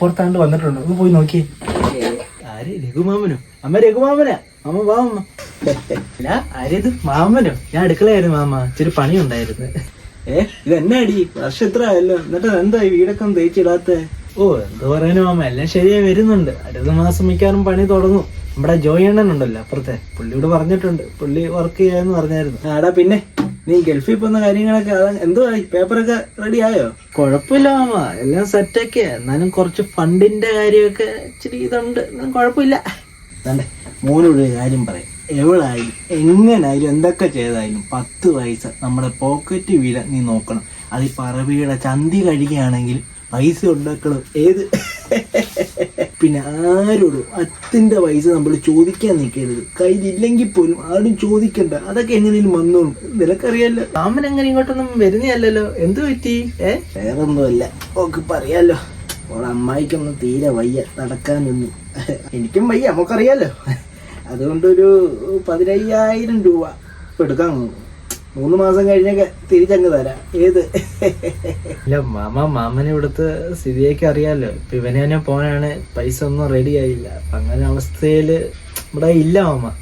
പുറത്താണ്ട് വന്നിട്ടുണ്ട്. ഒന്ന് പോയി നോക്കി. ആര്? രഘുമാമനോ? അമ്മ രഘുമാമനാ. അമ്മ വാ അമ്മ. അല്ല ആരേത് മാമനോ? ഞാൻ അടുക്കളയായിരുന്നു മാമ. ഇച്ചിരി പണിയുണ്ടായിരുന്നു. ഏ ഇത് എന്നാ അടി വർഷം എത്ര ആയല്ലോ. എന്നിട്ട് എന്താ വീടൊക്കെ ഒന്ന് തേച്ചിടാത്ത? ഓ എന്ത് പറയാനും മാമ? എല്ലാം ശരിയായി വരുന്നുണ്ട്. അടുത്ത മാസം മിക്കാറും പണി തുടങ്ങും. നമ്മുടെ ജോയി അണ്ണൻ ഉണ്ടല്ലോ അപ്പുറത്തെ. പുള്ളിയോട് പറഞ്ഞിട്ടുണ്ട്. പുള്ളി വർക്ക് ചെയ്യാന്ന് പറഞ്ഞായിരുന്നു. ആടാ പിന്നെ? നീ ഗൾഫിൽ പോകുന്ന കാര്യങ്ങളൊക്കെ അതാ എന്തുവായി പേപ്പറൊക്കെ റെഡി ആയോ? കുഴപ്പമില്ല മാമ. എല്ലാം സെറ്റൊക്കെ എന്നാലും കുറച്ച് ഫണ്ടിന്റെ കാര്യമൊക്കെ ഇച്ചിരി ഇതുണ്ട്. എന്നാലും കുഴപ്പമില്ല. തന്റെ മോനോട് ഒരു കാര്യം പറയാം. എവിടായാലും എങ്ങനായാലും എന്തൊക്കെ ചെയ്തായാലും പത്ത് പൈസ നമ്മുടെ പോക്കറ്റ് വില നീ നോക്കണം. അത് ഈ പറവിയുടെ ചന്തി കഴിക്കുകയാണെങ്കിൽ പൈസ ഉണ്ടാക്കണം. ഏത്? പിന്നെ ആരോടും അത്തിന്റെ പൈസ നമ്മൾ ചോദിക്കാൻ നിൽക്കരുത്. കയ്യിലില്ലെങ്കിൽ പോലും ആരും ചോദിക്കണ്ട. അതൊക്കെ എങ്ങനെയും വന്നോളും. നിനക്കറിയാലോ? രാമൻ എങ്ങനെ ഇങ്ങോട്ടൊന്നും വരുന്നതല്ലല്ലോ. എന്ത് പറ്റി? ഏ? വേറൊന്നുമല്ല. ഓക്ക് പറയാലോ. ഓളെ അമ്മായിക്കൊന്നും തീരെ വയ്യ. നടക്കാനൊന്നും. എനിക്കും വയ്യ. നമുക്കറിയാലോ. അതുകൊണ്ടൊരു പതിനയ്യായിരം രൂപ എടുക്കാൻ എടുക്കാൻ മൂന്ന് മാസം കഴിഞ്ഞൊക്കെ തിരിച്ചങ്ങ് തരാം. ഏത്? ഇല്ല മാമ മാമനെ ഇവിടുത്തെ സ്ഥിതിയൊക്കെ അറിയാലോ. ഇപ്പൊ ഇവനെ തന്നെ പോകാനാണ് പൈസ ഒന്നും റെഡി ആയില്ല. അങ്ങനെ അവസ്ഥയിൽ ഇവിടെ ഇല്ല മാമ.